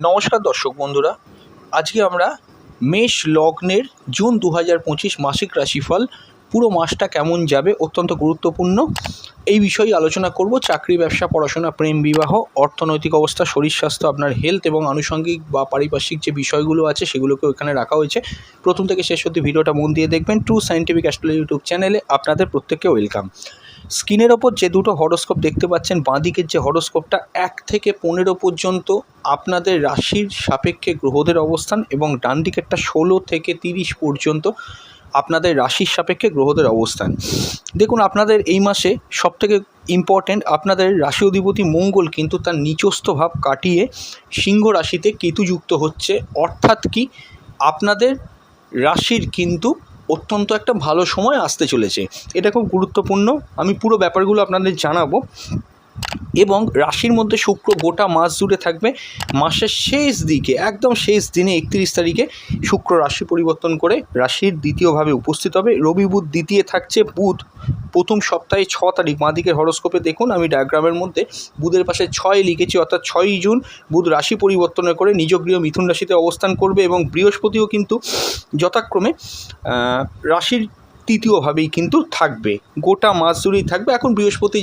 নমস্কার দর্শক বন্ধুরা, আজকে আমরা মেষ লগ্নের জুন দু হাজার পঁচিশ মাসিক রাশিফল পুরো মাসটা কেমন যাবে অত্যন্ত গুরুত্বপূর্ণ। এই বিষয়ে আলোচনা করব, চাকরি, ব্যবসা, পড়াশোনা, প্রেম, বিবাহ, অর্থনৈতিক অবস্থা, শরীর স্বাস্থ্য, আপনার হেলথ এবং আনুষঙ্গিক বা পারিপার্শ্বিক যে বিষয়গুলো আছে সেগুলোকেও এখানে রাখা হয়েছে। প্রথম থেকে শেষ অবধি ভিডিওটা মন দিয়ে দেখবেন। ট্রু সাইন্টিফিক অ্যাস্ট্রোলজি ইউটিউব চ্যানেলে আপনাদের প্রত্যেককে ওয়েলকাম স্ক্রিনের ওপর যে দুটো হরোস্কোপ দেখতে পাচ্ছেন, বাঁদিকের যে হরোস্কোপটা, এক থেকে পনেরো পর্যন্ত আপনাদের রাশির সাপেক্ষে গ্রহদের অবস্থান এবং ডান দিকেরটা ষোলো থেকে তিরিশ পর্যন্ত আপনাদের রাশির সাপেক্ষে গ্রহদের অবস্থান। দেখুন, আপনাদের এই মাসে সবথেকে ইম্পর্ট্যান্ট আপনাদের রাশি অধিপতি মঙ্গল কিন্তু তার নিচস্থ ভাব কাটিয়ে সিংহ রাশিতে কেতুযুক্ত হচ্ছে। অর্থাৎ কি? আপনাদের রাশির কিন্তু অত্যন্ত একটা ভালো সময় আসতে চলেছে। এটা খুব গুরুত্বপূর্ণ। আমি পুরো ব্যাপারগুলো আপনাদের জানাব। এবং রাশির মধ্যে শুক্র গোটা মাস জুড়ে থাকবে। মাসের শেষ দিকে, একদম শেষ দিনে একত্রিশ তারিখে শুক্র রাশি পরিবর্তন করে রাশির দ্বিতীয়ভাবে উপস্থিত হবে। রবি বুধ দ্বিতীয় থাকছে বুধ। প্রথম সপ্তাহে ছ তারিখ বাঁ দিকের হরস্কোপে দেখুন, আমি ডায়াগ্রামের মধ্যে বুধের পাশে ছয় লিখেছি, অর্থাৎ ছয়ই জুন বুধ রাশি পরিবর্তন করে নিজ গৃহ মিথুন রাশিতে অবস্থান করবে এবং বৃহস্পতিও কিন্তু যথাক্রমে রাশির তৃতীয়ভাবেই কিন্তু থাকবে। গোটা মাস জুড়েই থাকবে। এখন বৃহস্পতি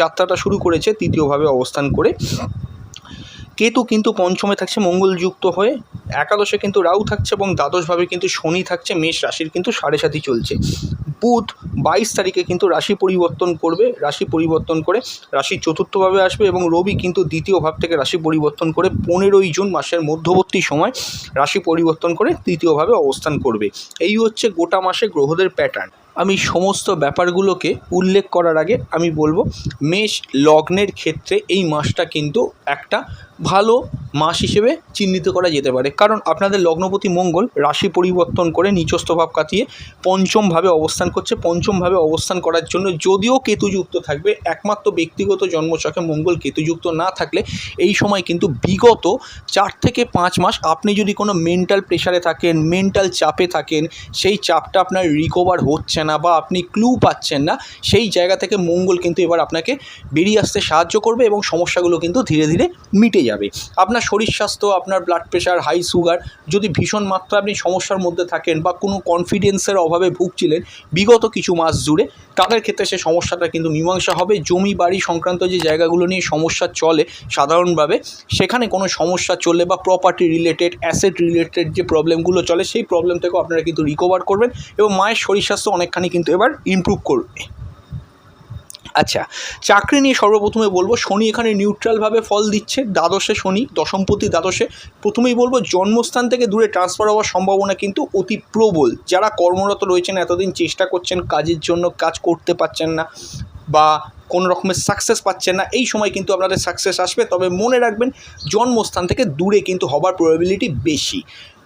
যাত্রাটা শুরু করেছে, তৃতীয়ভাবে অবস্থান করে কেতু কিন্তু পঞ্চমে থাকছে মঙ্গলযুক্ত হয়ে, একাদশে কিন্তু রাহু থাকছে এবং দ্বাদশভাবে কিন্তু শনি থাকছে, মেষ রাশির কিন্তু সাড়ে সাথী চলছে। বুধ বাইশ তারিখে কিন্তু রাশি পরিবর্তন করবে, রাশি পরিবর্তন করে রাশি চতুর্থভাবে আসবে এবং রবি কিন্তু দ্বিতীয় ভাব থেকে রাশি পরিবর্তন করে পনেরোই জুন মাসের মধ্যবর্তী সময় রাশি পরিবর্তন করে তৃতীয়ভাবে অবস্থান করবে। এই হচ্ছে গোটা মাসে গ্রহদের প্যাটার্ন আমি সমস্ত ব্যাপারগুলোকে উল্লেখ করার আগে আমি বলব, মেষ লগ্নের ক্ষেত্রে এই মাসটা কিন্তু একটা ভালো মাস হিসেবে চিহ্নিত করা যেতে পারে। কারণ আপনাদের লগ্নপতি মঙ্গল রাশি পরিবর্তন করে নিচস্থ ভাব কাটিয়ে পঞ্চমভাবে অবস্থান করছে। পঞ্চমভাবে অবস্থান করার জন্য যদিও কেতুযুক্ত থাকবে, একমাত্র ব্যক্তিগত জন্মচকে মঙ্গল কেতুযুক্ত না থাকলে এই সময় কিন্তু বিগত চার থেকে পাঁচ মাস আপনি যদি কোনো মেন্টাল প্রেশারে থাকেন মেন্টাল চাপে থাকেন, সেই চাপটা আপনার রিকভার হচ্ছে না বা আপনি ক্লু পাচ্ছেন না, সেই জায়গা থেকে মঙ্গল কিন্তু এবার আপনাকে বেরিয়ে আসতে সাহায্য করবে এবং সমস্যাগুলো কিন্তু ধীরে ধীরে মিটে যাবে। আপনার শরীর স্বাস্থ্য, আপনার ব্লাড প্রেশার হাই সুগার যদি ভীষণ মাত্রা আপনি সমস্যার মধ্যে থাকেন বা কোনো কনফিডেন্সের অভাবে ভুগছিলেন, বিগত কিছু মাস জুড়ে তাদের ক্ষেত্রে সে সমস্যাটা কিন্তু মীমাংসা হবে। জমি, বাড়ি সংক্রান্ত যে জায়গাগুলো নিয়ে সমস্যা চলে সাধারণভাবে, সেখানে কোনো সমস্যা চললে বা প্রপার্টি রিলেটেড অ্যাসেট রিলেটেড যে প্রবলেমগুলো চলে, সেই প্রবলেম থেকেও আপনারা কিন্তু রিকভার করবেন এবং মায়ের শরীর স্বাস্থ্য অনেকখানি কিন্তু এবার ইমপ্রুভ করবে। আচ্ছা চাকরি নিয়ে সর্বপ্রথমে বলব, শনি এখানে নিউট্রালভাবে ফল দিচ্ছে, দ্বাদশে শনি, দশমপতি দ্বাদশে। প্রথমেই বলব, জন্মস্থান থেকে দূরে ট্রান্সফার হওয়ার সম্ভাবনা কিন্তু অতি প্রবল। যারা কর্মরত রয়েছেন, এতদিন চেষ্টা করছেন কাজের জন্য, কাজ করতে পারছেন না বা কোনো রকমের সাকসেস পাচ্ছেন না, এই সময় কিন্তু আপনাদের সাকসেস আসবে। তবে মনে রাখবেন, জন্মস্থান থেকে দূরে কিন্তু হবার প্রবাবিলিটি বেশি।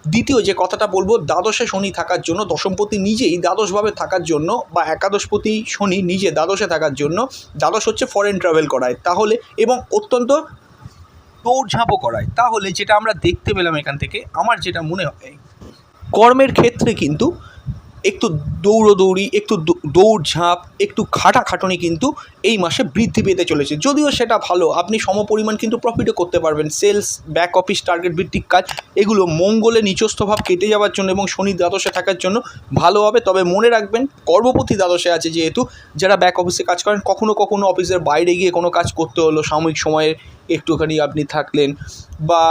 দ্বিতীয় যে কথাটা বলব, দ্বাদশে শনি থাকার জন্য, দশমপতি নিজেই দ্বাদশভাবে থাকার জন্য বা একাদশপতি শনি নিজে দ্বাদশে থাকার জন্য, দ্বাদশ হচ্ছে ফরেন ট্রাভেল করায়। তাহলে এবং অত্যন্ত দৌড়ঝাঁপও করায়। তাহলে যেটা আমরা দেখতে পেলাম এখান থেকে, আমার যেটা মনে হয়, কর্মের ক্ষেত্রে কিন্তু একটু দৌড়োদৌড়ি, একটু দৌড়ঝাঁপ, একটু খাটাখাটনি কিন্তু এই মাসে বৃদ্ধি পেতে চলেছে। যদিও সেটা ভালো, আপনি সমপরিমাণ কিন্তু প্রফিটও করতে পারবেন। সেলস ব্যাক অফিস টার্গেট ভিত্তিক কাজ, এগুলো মঙ্গলে নিচস্থ ভাব কেটে যাওয়ার জন্য এবং শনি দ্বাদশে থাকার জন্য ভালো হবে। তবে মনে রাখবেন কর্মপতি দ্বাদশে আছে যেহেতু, যারা ব্যাক অফিসে কাজ করেন, কখনো কখনো অফিসের বাইরে গিয়ে কোনো কাজ করতে হলো, সাময়িক সময়ে একটুখানি আপনি থাকলেন বা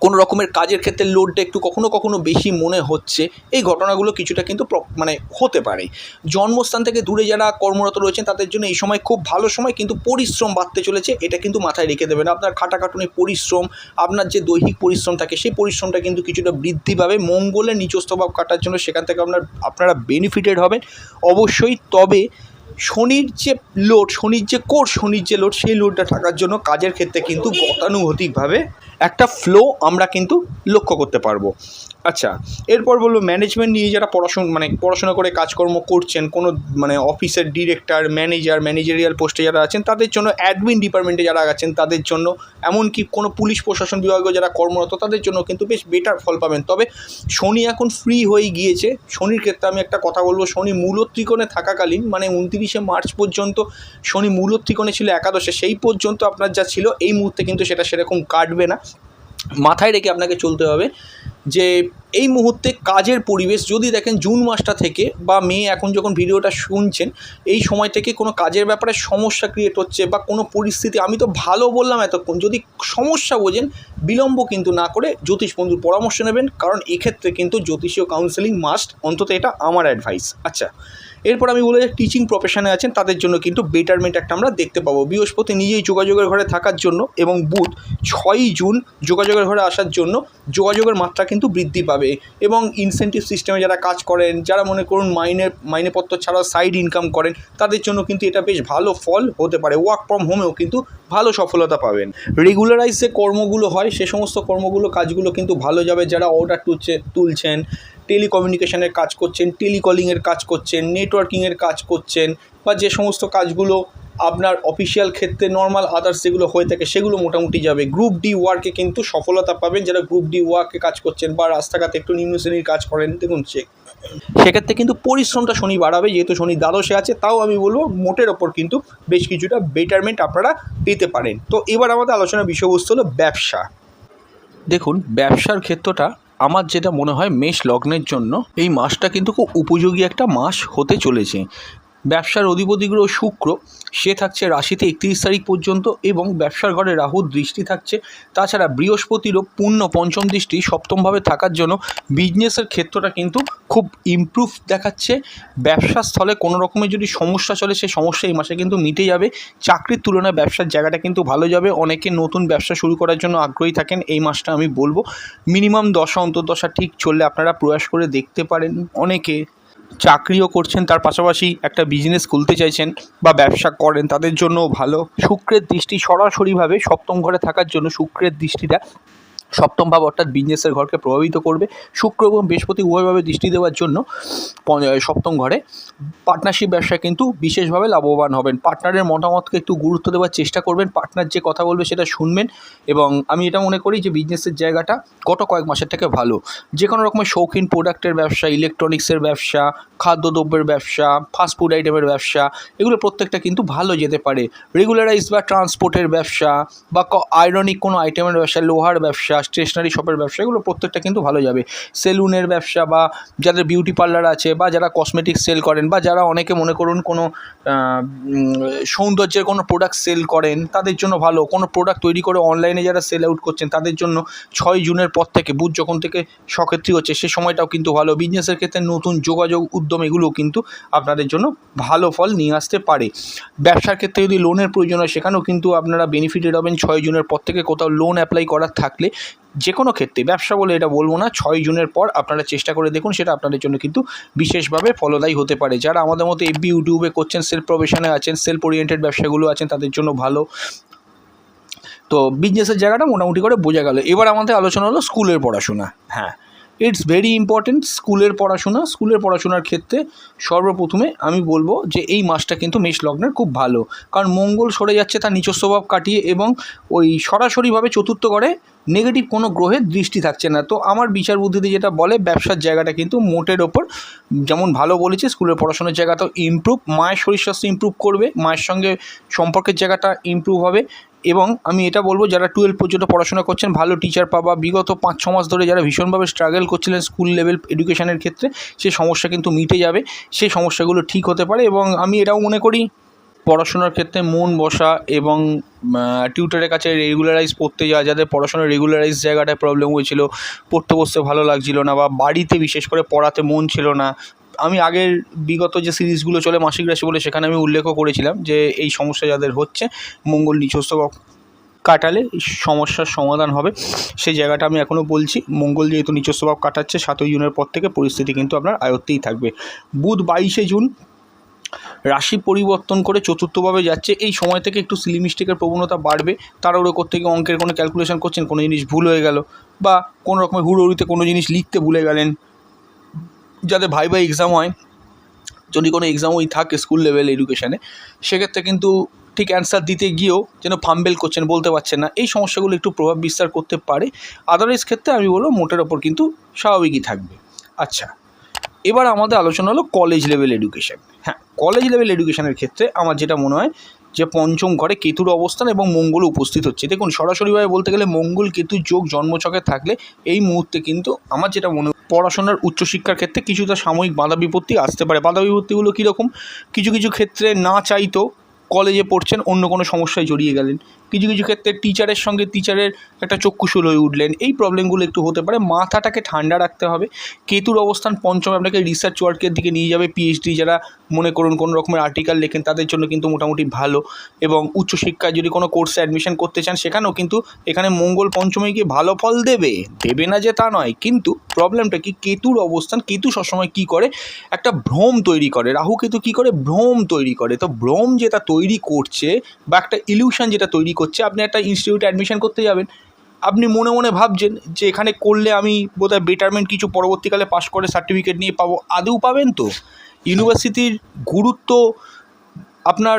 কোনো রকমের কাজের ক্ষেত্রে লোডটা একটু কখনো কখনো বেশি মনে হচ্ছে। এই ঘটনাগুলো কিছুটা কিন্তু মানে হতে পারে। জন্মস্থান থেকে দূরে যারা কর্মরত রয়েছেন, তাদের জন্য এই সময় খুব ভালো সময়, কিন্তু পরিশ্রম বাড়তে চলেছে। এটা কিন্তু মাথায় রেখে দেবেন। আপনার খাটাখাটুনি পরিশ্রম, আপনার যে দৈহিক পরিশ্রম থাকে, সেই পরিশ্রমটা কিন্তু কিছুটা বৃদ্ধি পাবে। মঙ্গলের নিচস্থ ভাব কাটার জন্য সেখান থেকে আপনার, আপনারা বেনিফিটেড হবেন। অবশ্যই তবে শনির যে লোড শনির যে কোর শনির যে লোড সেই লোডটা থাকার জন্য কাজের ক্ষেত্রে কিন্তু গতানুগতিকভাবে একটা ফ্লো আমরা কিন্তু লক্ষ্য করতে পারব। আচ্ছা এরপর বলব ম্যানেজমেন্ট নিয়ে যারা পড়াশোনা মানে পড়াশোনা করে কাজকর্ম করছেন, কোনো মানে অফিসের ডিরেক্টর ম্যানেজার ম্যানেজারিয়াল পোস্টে যারা আছেন, তাদের জন্য অ্যাডমিন ডিপার্টমেন্টে যারা আছেন তাদের জন্য, এমনকি কোনো পুলিশ প্রশাসন বিভাগে যারা কর্মরত, তাদের জন্য কিন্তু বেশ বেটার ফল পাবেন। তবে শনি এখন ফ্রি হয়ে গিয়েছে। শনির ক্ষেত্রে আমি একটা কথা বলব, শনি মূল ত্রিকোণে থাকাকালীন মানে উনতিরিশে মার্চ পর্যন্ত শনি মূল ত্রিকোণে ছিল একাদশে, সেই পর্যন্ত আপনার যা ছিল, এই মুহূর্তে কিন্তু সেটা সেরকম কাটবে না। মাথায় রেখে আপনাকে চলতে হবে যে এই মুহূর্তে কাজের পরিবেশ, যদি দেখেন জুন মাসটা থেকে বা মে এখন যখন ভিডিওটা শুনছেন, এই সময় থেকে কোনো কাজের ব্যাপারে সমস্যা ক্রিয়েট হচ্ছে বা কোনো পরিস্থিতি, আমি তো ভালো বললাম এতক্ষণ, যদি সমস্যা বোঝেন, বিলম্ব কিন্তু না করে জ্যোতিষ বন্ধুর পরামর্শ নেবেন, কারণ এক্ষেত্রে কিন্তু জ্যোতিষীয় কাউন্সেলিং মাস্ট অন্তত এটা আমার অ্যাডভাইস আচ্ছা এরপর আমি বলে যাই টিচিং প্রফেশনে আছেন, তাদের জন্য কিন্তু বেটারমেন্ট একটা আমরা দেখতে পাবো। বৃহস্পতি নিজেই যোগাযোগের ঘরে থাকার জন্য এবং বুধ ছয়ই জুন যোগাযোগের ঘরে আসার জন্য যোগাযোগের মাত্রা কিন্তু বৃদ্ধি পাবে এবং ইনসেন্টিভ সিস্টেমে যারা কাজ করেন, যারা মনে করুন মাইনে, মাইনেপত্র ছাড়াও সাইড ইনকাম করেন, তাদের জন্য কিন্তু এটা বেশ ভালো ফল হতে পারে। ওয়ার্ক ফ্রম হোমেও কিন্তু ভালো সফলতা পাবেন। রেগুলারাইজ যে কর্মগুলো হয়, সে সমস্ত কর্মগুলো, কাজগুলো কিন্তু ভালো যাবে। যারা অর্ডার তুলছে, তুলছেন টেলিকমিউনিকেশনের কাজ করছেন, টেলিকলিংয়ের কাজ করছেন, নেটওয়ার্কিংয়ের কাজ করছেন বা যে সমস্ত কাজগুলো আপনার অফিসিয়াল ক্ষেত্রে নর্মাল আদার্স যেগুলো হয়ে থাকে সেগুলো মোটামুটি যাবে। গ্রুপ ডি ওয়ার্কে কিন্তু সফলতা পাবেন যারা গ্রুপ ডি ওয়ার্কে কাজ করছেন বা রাস্তাঘাটে একটু নিম্ন শ্রেণির কাজ করেন, দেখুন চেক সেক্ষেত্রে কিন্তু পরিশ্রমটা শনি বাড়াবে, যেহেতু শনি দ্বাদশে আছে, তাও আমি বলব মোটের ওপর কিন্তু বেশ কিছুটা বেটারমেন্ট আপনারা পেতে পারেন। তো এবার আমাদের আলোচনার বিষয়বস্তু হলো ব্যবসা। দেখুন, ব্যবসার ক্ষেত্রটা আমার যেটা মনে হয় মেষ লগ্নের জন্য এই মাসটা কিন্তু খুব উপযোগী একটা মাস হতে চলেছে। ব্যবসার অধিপতি গ্রহ শুক্র, সে থাকছে রাশিতে একত্রিশ তারিখ পর্যন্ত এবং ব্যবসার ঘরে রাহুর দৃষ্টি থাকছে। তাছাড়া বৃহস্পতিরও পূর্ণ পঞ্চম দৃষ্টি সপ্তমভাবে থাকার জন্য বিজনেসের ক্ষেত্রটা কিন্তু খুব ইমপ্রুভ দেখাচ্ছে। ব্যবসার স্থলে কোনো রকমের যদি সমস্যা চলে সেই সমস্যা এই মাসে কিন্তু মিটে যাবে। চাকরির তুলনায় ব্যবসার জায়গাটা কিন্তু ভালো যাবে। অনেকে নতুন ব্যবসা শুরু করার জন্য আগ্রহী থাকেন, এই মাসটা আমি বলব। মিনিমাম দশা অন্তর্দশা ঠিক চললে আপনারা প্রয়াস করে দেখতে পারেন। অনেকে চাকরিও করছেন, তার পাশাপাশি একটা বিজনেস খুলতে চাইছেন বা ব্যবসা করেন, তাদের জন্যও ভালো। শুক্রের দৃষ্টি সরাসরিভাবে সপ্তম ঘরে থাকার জন্য শুক্রের দৃষ্টিটা সপ্তম ভাব অর্থাৎ বিজনেসের ঘরকে প্রভাবিত করবে। শুক্র এবং বৃহস্পতি উভয়ভাবে দৃষ্টি দেওয়ার জন্য সপ্তম ঘরে পার্টনারশিপ ব্যবসায় কিন্তু বিশেষভাবে লাভবান হবেন। পার্টনারের মতামতকে একটু গুরুত্ব দেওয়ার চেষ্টা করবেন। পার্টনার যে কথা বলবে সেটা শুনবেন এবং আমি এটা মনে করি যে বিজনেসের জায়গাটা গত কয়েক মাসের থেকে ভালো। যে কোনো রকমের শৌখিন প্রোডাক্টের ব্যবসা ইলেকট্রনিক্সের ব্যবসা, খাদ্যদ্রব্যের ব্যবসা ফাস্টফুড আইটেমের ব্যবসা, এগুলো প্রত্যেকটা কিন্তু ভালো যেতে পারে। রেগুলারাইজ বা ট্রান্সপোর্টের ব্যবসা বা আয়রনিক কোনো আইটেমের ব্যবসা, লোহার ব্যবসা স্টেশনারি শপের ব্যবসা, এগুলো প্রত্যেকটা কিন্তু ভালো যাবে। সেলুনের ব্যবসা বা যাদের বিউটি পার্লার আছে বা যারা কসমেটিক্স সেল করেন বা যারা অনেকে মনে করুন কোনো সৌন্দর্যের কোনো প্রোডাক্ট সেল করেন, তাদের জন্য ভালো। কোনো প্রোডাক্ট তৈরি করে অনলাইনে যারা সেল আউট করছেন, তাদের জন্য ছয় জুনের পর থেকে, বুধ যখন থেকে সক্ষেত্রী হচ্ছে, সে সময়টাও কিন্তু ভালো। বিজনেসের ক্ষেত্রে নতুন যোগাযোগ উদ্যম এগুলো কিন্তু আপনাদের জন্য ভালো ফল নিয়ে আসতে পারে। ব্যবসার ক্ষেত্রে যদি লোনের প্রয়োজন হয়, সেখানেও কিন্তু আপনারা বেনিফিটেড হবেন ছয় জুনের পর থেকে কোথাও লোন অ্যাপ্লাই করার থাকলে যে কোনো ক্ষেত্রে, ব্যবসা বলে এটা বলব না, ছয় জুনের পর আপনারা চেষ্টা করে দেখুন, সেটা আপনাদের জন্য কিন্তু বিশেষভাবে ফলদায়ী হতে পারে। যারা আমাদের মতো এফবি ইউটিউবে করছেন সেলফ প্রফেশনে আছেন সেলফ ওরিয়েন্টেড ব্যবসাগুলো আছেন, তাদের জন্য ভালো। তো বিজনেসের জায়গাটা মোটামুটি করে বোঝা গেল। এবার আমাদের আলোচনা হলো স্কুলের পড়াশোনা। হ্যাঁ। ইটস ভেরি ইম্পর্টেন্ট স্কুলের পড়াশোনা, স্কুলের পড়াশোনার ক্ষেত্রে সর্বপ্রথমে আমি বলব যে এই মাসটা কিন্তু মেষ লগ্নের খুব ভালো। কারণ মঙ্গল সরে যাচ্ছে, তার নিজস্ব স্বভাব কাটিয়ে এবং ওই সরাসরিভাবে চতুর্থ ঘরে নেগেটিভ কোনো গ্রহের দৃষ্টি থাকছে না। তো আমার বিচার বুদ্ধিতে যেটা বলে, ব্যবসার জায়গাটা কিন্তু মোটের ওপর যেমন ভালো বলেছে, স্কুলের পড়াশোনার জায়গাটাও ইমপ্রুভ মায়ের শরীর স্বাস্থ্য ইমপ্রুভ করবে, মায়ের সঙ্গে সম্পর্কের জায়গাটা ইমপ্রুভ হবে। এবং আমি এটা বলব, যারা টুয়েলভ পর্যন্ত পড়াশোনা করছেন, ভালো টিচার পাবা। বিগত পাঁচ, ছ মাস ধরে যারা ভীষণভাবে স্ট্রাগল করছিলেন স্কুল লেভেল এডুকেশনের ক্ষেত্রে, সে সমস্যা কিন্তু মিটে যাবে। সেই সমস্যাগুলো ঠিক হতে পারে এবং আমি এটাও মনে করি, পড়াশোনার ক্ষেত্রে মন বসা এবং টিউটারের কাছে রেগুলারাইজ পড়তে যাওয়া, যাদের পড়াশোনার রেগুলারাইজ জায়গাটায় প্রবলেম হয়েছিল, পড়তে বসতে ভালো লাগছিল না বা বাড়িতে বিশেষ করে পড়াতে মন ছিল না আমি আগের বিগত যে সিরিজগুলো চলে মাসিক রাশি বলে সেখানে আমি উল্লেখও করেছিলাম যে এই সমস্যা যাদের হচ্ছে, মঙ্গল নিচস্থ কাটালে সমস্যার সমাধান হবে। সেই জায়গাটা আমি এখনও বলছি, মঙ্গল যেহেতু নিচস্থ ভাব কাটাচ্ছে, সাতই জুনের পর থেকে পরিস্থিতি কিন্তু আপনার আয়ত্তেই থাকবে। বুধ বাইশে জুন রাশি পরিবর্তন করে চতুর্থভাবে যাচ্ছে। এই সময় থেকে একটু সিলিমিস্টিকের প্রবণতা বাড়বে। তাড়াহুড়ো করতে গিয়ে অঙ্কের কোনো ক্যালকুলেশন করছেন, কোনো জিনিস ভুল হয়ে গেল বা কোনো রকমের হুড়োহুড়িতে কোনো জিনিস লিখতে ভুলে গেলেন যাদের ভাই ভাই এক্সাম হয়, যদি কোনো এক্সাম ওই থাকে স্কুল লেভেল এডুকেশানে সেক্ষেত্রে কিন্তু ঠিক অ্যান্সার দিতে গিয়েও যেন ফাম্বেল করছেন, বলতে পারছেন না। এই সমস্যাগুলো একটু প্রভাব বিস্তার করতে পারে। আদারওয়াইজ ক্ষেত্রে আমি বলব মোটের ওপর কিন্তু স্বাভাবিকই থাকবে। আচ্ছা এবার আমাদের আলোচনা হলো কলেজ লেভেল এডুকেশান হ্যাঁ কলেজ লেভেল এডুকেশানের ক্ষেত্রে আমার যেটা মনে হয় যে পঞ্চম ঘরে কেতুর অবস্থান এবং মঙ্গল উপস্থিত হচ্ছে। দেখুন সরাসরিভাবে বলতে গেলে মঙ্গল কেতু যোগ জন্মছকে থাকলে এই মুহূর্তে কিন্তু আমার যেটা মনে পড়াশোনার উচ্চশিক্ষার ক্ষেত্রে কিছুটা সাময়িক বাধা বিপত্তি আসতে পারে। বাধা বিপত্তিগুলো কীরকম? কিছু কিছু ক্ষেত্রে না চাইতো কলেজে পড়ছেন, অন্য কোনো সমস্যায় জড়িয়ে গেলেন। কিছু কিছু ক্ষেত্রে টিচারের সঙ্গে টিচারের একটা চক্ষুশূল হয়ে উঠলেন। এই প্রবলেমগুলো একটু হতে পারে। মাথাটাকে ঠান্ডা রাখতে হবে। কেতুর অবস্থান পঞ্চম আপনাকে রিসার্চ ওয়ার্কের দিকে নিয়ে যাবে। পিএইচডি যারা মনে করুন কোনো রকমের আর্টিকেল লেখেন, তাদের জন্য কিন্তু মোটামুটি ভালো। এবং উচ্চশিক্ষায় যদি কোনো কোর্সে অ্যাডমিশন করতে চান, সেখানেও কিন্তু এখানে মঙ্গল পঞ্চমে গিয়ে ভালো ফল দেবে। দেবে না যে তা নয়। কিন্তু প্রবলেমটা কি? কেতুর অবস্থান, কেতু সবসময় কী করে? একটা ভ্রম তৈরি করে। রাহু কেতু কী করে? ভ্রম তৈরি করে। তো ভ্রম যেটা তৈরি করছে বা একটা ইলিউশন যেটা তৈরি করছে, আপনি একটা ইনস্টিটিউটে অ্যাডমিশন করতে যাবেন। আপনি মনে মনে ভাবছেন যে এখানে করলে আমি বোধহয় বেটারমেন্ট কিছু পরবর্তীকালে পাশ করে সার্টিফিকেট নিয়ে পাবো। আদৌ পাবেন তো? ইউনিভার্সিটির গুরুত্ব আপনার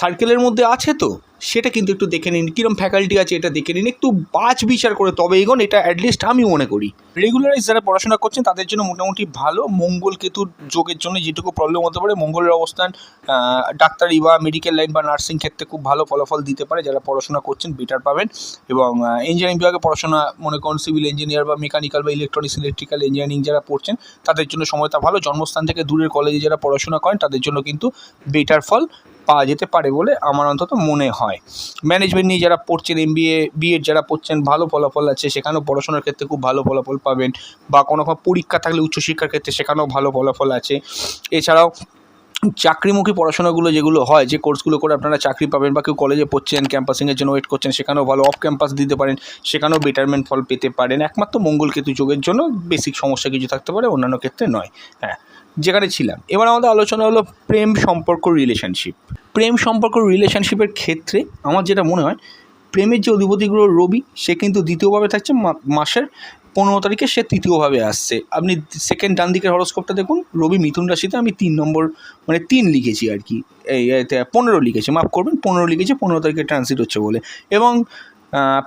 সার্কেলের মধ্যে আছে তো? সেটা কিন্তু একটু দেখে নিন কীরকম ফ্যাকাল্টি আছে এটা দেখে নিন, একটু বাছ বিচার করে তবে এগোন, এটা অ্যাটলিস্ট আমি মনে করি। রেগুলারাইজ যারা পড়াশোনা করছেন, তাদের জন্য মোটামুটি ভালো। মঙ্গল কেতুর যোগের জন্য যেটুকু প্রবলেম হতে পারে, মঙ্গলের অবস্থান ডাক্তারি বা মেডিকেল লাইন বা নার্সিং ক্ষেত্রে খুব ভালো ফলাফল দিতে পারে। যারা পড়াশোনা করছেন বেটার পাবেন। এবং ইঞ্জিনিয়ারিং বিভাগে পড়াশোনা, মনে করুন সিভিল ইঞ্জিনিয়ার বা মেকানিক্যাল বা ইলেকট্রনিক্স ইলেকট্রিক্যাল ইঞ্জিনিয়ারিং যারা পড়ছেন, তাদের জন্য সময়টা ভালো। জন্মস্থান থেকে দূরের কলেজে যারা পড়াশোনা করেন, তাদের জন্য কিন্তু বেটার ফল। পাওয়া যেতে পারে বলে আমার অন্তত মনে হয়। ম্যানেজমেন্ট নিয়ে যারা পড়ছেন এম বি এ বিএড যারা পড়ছেন, ভালো ফলাফল আছে, সেখানেও পড়াশোনার ক্ষেত্রে খুব ভালো ফলাফল পাবেন। বা কোনো রকম পরীক্ষা থাকলে উচ্চশিক্ষার ক্ষেত্রে সেখানেও ভালো ফলাফল আছে। এছাড়াও চাকরিমুখী পড়াশোনাগুলো যেগুলো হয়, যে কোর্সগুলো করে আপনারা চাকরি পাবেন বা কেউ কলেজে পড়ছেন ক্যাম্পাসিংয়ের জন্য ওয়েট করছেন, সেখানেও ভালো অফ ক্যাম্পাস দিতে পারেন, সেখানেও বেটারমেন্ট ফল পেতে পারেন। একমাত্র মঙ্গল কেতু যোগের জন্য বেসিক সমস্যা কিছু থাকতে পারে, অন্যান্য ক্ষেত্রে নয়। হ্যাঁ যেখানে ছিলাম। এবার আমাদের আলোচনা হলো প্রেম সম্পর্ক রিলেশনশিপ প্রেম সম্পর্ক রিলেশনশিপের ক্ষেত্রে আমার যেটা মনে হয়, প্রেমের যে অধিপতিগুলো রবি, সে কিন্তু দ্বিতীয়ভাবে থাকছে মাসের পনেরো তারিখে সে তৃতীয়ভাবে আসছে। আপনি সেকেন্ড ডান দিকের হরস্কোপটা দেখুন, রবি মিথুন রাশিতে, আমি তিন নম্বর মানে তিন লিখেছি আর কি, এই পনেরো লিখেছি, মাফ করবেন, পনেরো লিখেছি, পনেরো তারিখে ট্রানজিট হচ্ছে বলে। এবং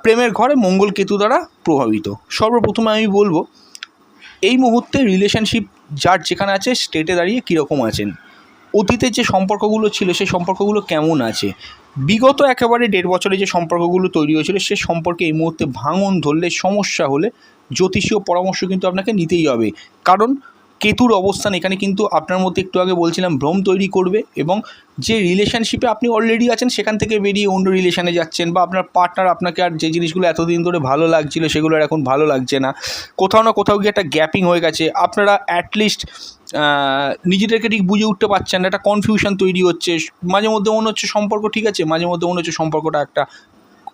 প্রেমের ঘরে মঙ্গল কেতু দ্বারা প্রভাবিত। সর্বপ্রথমে আমি বলব, এই মুহূর্তে রিলেশনশিপ যার যেখানে আছে স্টেটে দাঁড়িয়ে কীরকম আছেন? অতীতের যে সম্পর্কগুলো ছিল, সেই সম্পর্কগুলো কেমন আছে? বিগত একেবারে দেড় বছরে যে সম্পর্কগুলো তৈরি হয়েছিল, সে সম্পর্কে এই মুহূর্তে ভাঙন ধরলে, সমস্যা হলে জ্যোতিষীয় পরামর্শ কিন্তু আপনাকে নিতেই হবে। কারণ কেতুর অবস্থান এখানে কিন্তু আপনার মধ্যে একটু আগে বলছিলাম, ভ্রম তৈরি করবে এবং যে রিলেশনশিপে আপনি অলরেডি আছেন, সেখান থেকে বেরিয়ে অন্য রিলেশনে যাচ্ছেন বা আপনার পার্টনার আপনাকে আর যে জিনিসগুলো এতদিন ধরে ভালো লাগছিল, সেগুলো আর এখন ভালো লাগছে না। কোথাও না কোথাও গিয়ে একটা গ্যাপিং হয়ে গেছে। আপনারা অ্যাটলিস্ট নিজেদেরকে ঠিক বুঝে উঠতে পারছেন না, একটা কনফিউশন তৈরি হচ্ছে। মাঝে মধ্যে মনে হচ্ছে সম্পর্ক ঠিক আছে, মাঝে মধ্যে মনে হচ্ছে সম্পর্কটা একটা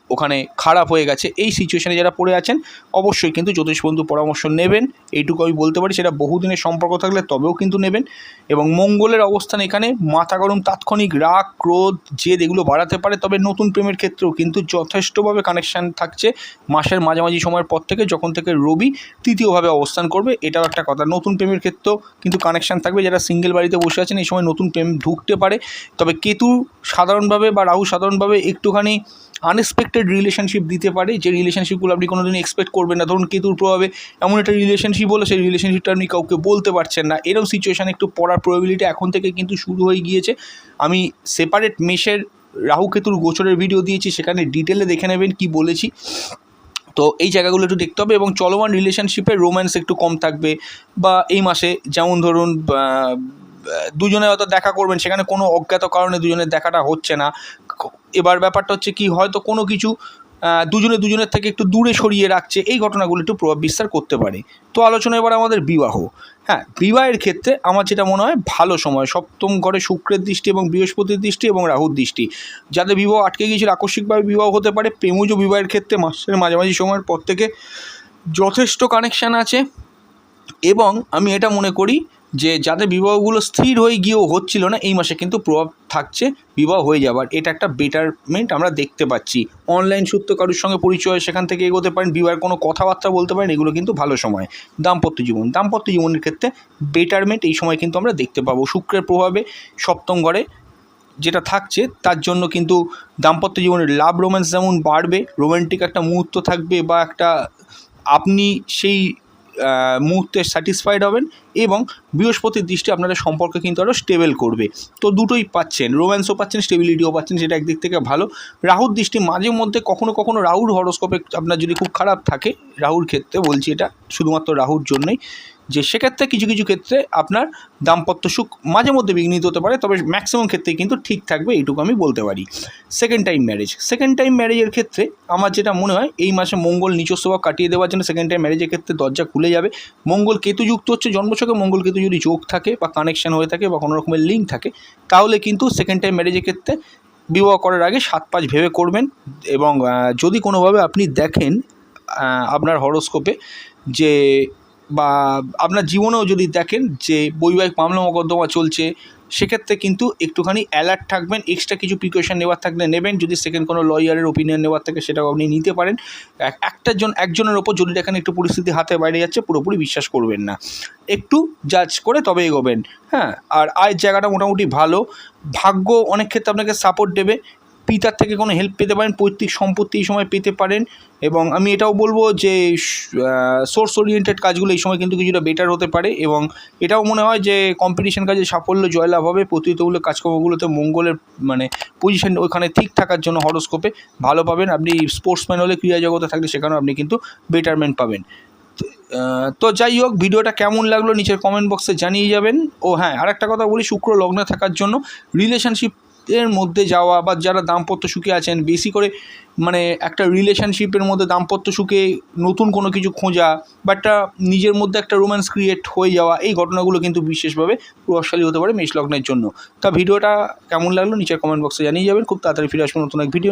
ওখানে খারাপ হয়ে গেছে, এই সিচুয়েশনে যারা পড়ে আছেন, অবশ্যই কিন্তু জ্যোতিষ বন্ধু পরামর্শ নেবেন। এইটুকু আমি বলতে পারি, সেটা বহুদিনের সম্পর্ক থাকলে তবেও কিন্তু নেবেন। এবং মঙ্গলের অবস্থান এখানে, মাথা গরম, তাৎক্ষণিক রাগ, ক্রোধ, জেদ এগুলো বাড়াতে পারে, তবে নতুন প্রেমের ক্ষেত্রেও কিন্তু যথেষ্টভাবে কানেকশান থাকছে। মাসের মাঝামাঝি সময়ের পর থেকে, যখন থেকে রবি তৃতীয়ভাবে অবস্থান করবে, এটাও একটা কথা। নতুন প্রেমের ক্ষেত্রেও কিন্তু কানেকশান থাকবে, যারা সিঙ্গেল বাড়িতে বসে আছেন, এই সময় নতুন প্রেম ঢুকতে পারে। তবে কেতু সাধারণভাবে বা রাহু সাধারণভাবে একটুখানি আনএক্সপেক্টেড রিলেশনশিপ দিতে পারে, যে রিলেশনশিপগুলো আপনি কোনোদিন এক্সপেক্ট করবেন না। ধরুন কেতুর প্রভাবে এমন একটা রিলেশনশিপ হলো, সেই রিলেশনশিপটা আপনি কাউকে বলতে পারছেন না। এরকম সিচুয়েশান একটু পড়ার প্রবাবিলিটি এখন থেকে কিন্তু শুরু হয়ে গিয়েছে। আমি সেপারেট মেশের রাহু কেতুর গোচরের ভিডিও দিয়েছি, সেখানে ডিটেলে দেখে নেবেন কি বলেছি। তো এই জায়গাগুলো একটু দেখতে হবে এবং চলমান রিলেশনশিপে রোম্যান্স একটু কম থাকবে বা এই মাসে যেমন ধরুন দুজনে হয়তো দেখা করবেন, সেখানে কোনো অজ্ঞাত কারণে দুজনের দেখাটা হচ্ছে না। এবার ব্যাপারটা হচ্ছে কি, হয়তো কোনো কিছু দুজনে দুজনের থেকে একটু দূরে সরিয়ে রাখছে, এই ঘটনাগুলো একটু প্রভাব বিস্তার করতে পারে। তো আলোচনা এবার আমাদের বিবাহ। হ্যাঁ বিবাহের ক্ষেত্রে আমার যেটা মনে হয়, ভালো সময়, সপ্তম ঘরে শুক্রের দৃষ্টি এবং বৃহস্পতির দৃষ্টি এবং রাহুর দৃষ্টি। যাদের বিবাহ আটকে গিয়েছিল, আকস্মিকভাবে বিবাহ হতে পারে, প্রেমজ বিবাহের ক্ষেত্রে মাসের মাঝামাঝি সময়ের পর থেকে যথেষ্ট কানেকশান আছে। এবং আমি এটা মনে করি যে যাদের বিবাহগুলো স্থির হয়ে গিয়েও হচ্ছিল না, এই মাসে কিন্তু প্রভাব থাকছে, বিবাহ হয়ে যাবার এটা একটা বেটারমেন্ট আমরা দেখতে পাচ্ছি। অনলাইন সূত্র কারোর সঙ্গে পরিচয় সেখান থেকে এগোতে পারেন, বিবাহের কোনো কথাবার্তা বলতে পারেন, এগুলো কিন্তু ভালো সময়। দাম্পত্য জীবন। দাম্পত্য জীবনের ক্ষেত্রে বেটারমেন্ট এই সময় কিন্তু আমরা দেখতে পাবো। শুক্রের প্রভাবে সপ্তম ঘরে যেটা থাকছে, তার জন্য কিন্তু দাম্পত্য জীবনের লাভ রোম্যান্স যেমন বাড়বে রোমান্টিক একটা মুহূর্ত থাকবে বা একটা আপনি সেই মুহূর্তে স্যাটিসফাইড হবেন এবং বৃহস্পতির দৃষ্টি আপনাদের সম্পর্কে কিন্তু আরও স্টেবল করবে। তো দুটোই পাচ্ছেন রোম্যান্সও পাচ্ছেন স্টেবিলিটিও পাচ্ছেন, সেটা একদিক থেকে ভালো। রাহুর দৃষ্টি মাঝে মধ্যে কখনো কখনো রাহুর হরস্কোপে আপনার যদি খুব খারাপ থাকে, রাহুর ক্ষেত্রে বলছি এটা, শুধুমাত্র রাহুর জন্যই। যে সেক্ষেত্রে কিছু কিছু ক্ষেত্রে আপনার দাম্পত্য সুখ মাঝে মধ্যে বিঘ্নিত হতে পারে, তবে ম্যাক্সিমাম ক্ষেত্রে কিন্তু ঠিক থাকবে, এইটুকু আমি বলতে পারি। Second time marriage second time ম্যারেজের ক্ষেত্রে আমার যেটা মনে হয়, এই মাসে মঙ্গল নিজস্ব ভাব কাটিয়ে দেওয়ার জন্য সেকেন্ড টাইম ম্যারেজের ক্ষেত্রে দরজা খুলে যাবে। মঙ্গল কেতু যুক্ত হচ্ছে জন্মছকে, মঙ্গল কেতু যদি যোগ থাকে বা কানেকশন হয়ে থাকে বা কোনো রকমের লিঙ্ক থাকে, তাহলে কিন্তু সেকেন্ড টাইম ম্যারেজের ক্ষেত্রে বিবাহ করার আগে সাত পাঁচ ভেবে করবেন এবং যদি কোনোভাবে আপনি দেখেন আপনার হরোস্কোপে যে বা আপনার জীবনেও যদি দেখেন যে বৈবাহিক মামলা মোকদ্দমা চলছে, সেক্ষেত্রে কিন্তু একটুখানি অ্যালার্ট থাকবেন এক্সট্রা কিছু প্রিকশন নেওয়ার থাকলে নেবেন, যদি সেকেন্ড কোনো লয়ারের ওপিনিয়ন নেওয়ার থাকে সেটাও আপনি নিতে পারেন। এক- একটার জন, একজনের ওপর যদি দেখেন একটু পরিস্থিতি হাতে বাইরে যাচ্ছে, পুরোপুরি বিশ্বাস করবেন না। একটু জাজ করে তবে এগোবেন হ্যাঁ? আর আয়ের জায়গাটা মোটামুটি ভালো। ভাগ্য অনেক ক্ষেত্রে আপনাকে সাপোর্ট দেবে। পিতার থেকে কোনো হেল্প পেতে পারেন, পৈতৃক সম্পত্তি এই সময় পেতে পারেন এবং আমি এটাও বলব যে সোর্স ওরিয়েন্টেড কাজগুলো এই সময় কিন্তু কিছুটা বেটার হতে পারে এবং এটাও মনে হয় যে কম্পিটিশন কাজে সাফল্য, জয়লাভ হবে। প্রতিযোগিতামূলক কাজকর্মগুলোতে মঙ্গলের মানে পজিশন ওখানে ঠিক থাকার জন্য হরোস্কোপে ভালো পাবেন। আপনি স্পোর্টসম্যান হলে, ক্রীড়া জগতে থাকলে সেখানেও আপনি কিন্তু বেটারমেন্ট পাবেন। তো যাই হোক, ভিডিওটা কেমন লাগল নিচের কমেন্ট বক্সে জানিয়ে যাবেন। ও হ্যাঁ আরেকটা কথা বলি, শুক্র লগ্নে থাকার জন্য রিলেশনশিপ এর মধ্যে যাওয়া বা যারা দাম্পত্য সুখে আছেন, বেশি করে মানে একটা রিলেশনশিপের মধ্যে দাম্পত্য সুখে নতুন কোনো কিছু খোঁজা বা একটা নিজের মধ্যে একটা রোম্যান্স ক্রিয়েট হয়ে যাওয়া, এই ঘটনাগুলো কিন্তু বিশেষভাবে প্রভাবশালী হতে পারে মেষ লগ্নের জন্য। তা ভিডিওটা কেমন লাগল? নিচের কমেন্ট বক্সে জানিয়ে যাবেন। খুব তাড়াতাড়ি ফিরে আসব নতুন এক ভিডিও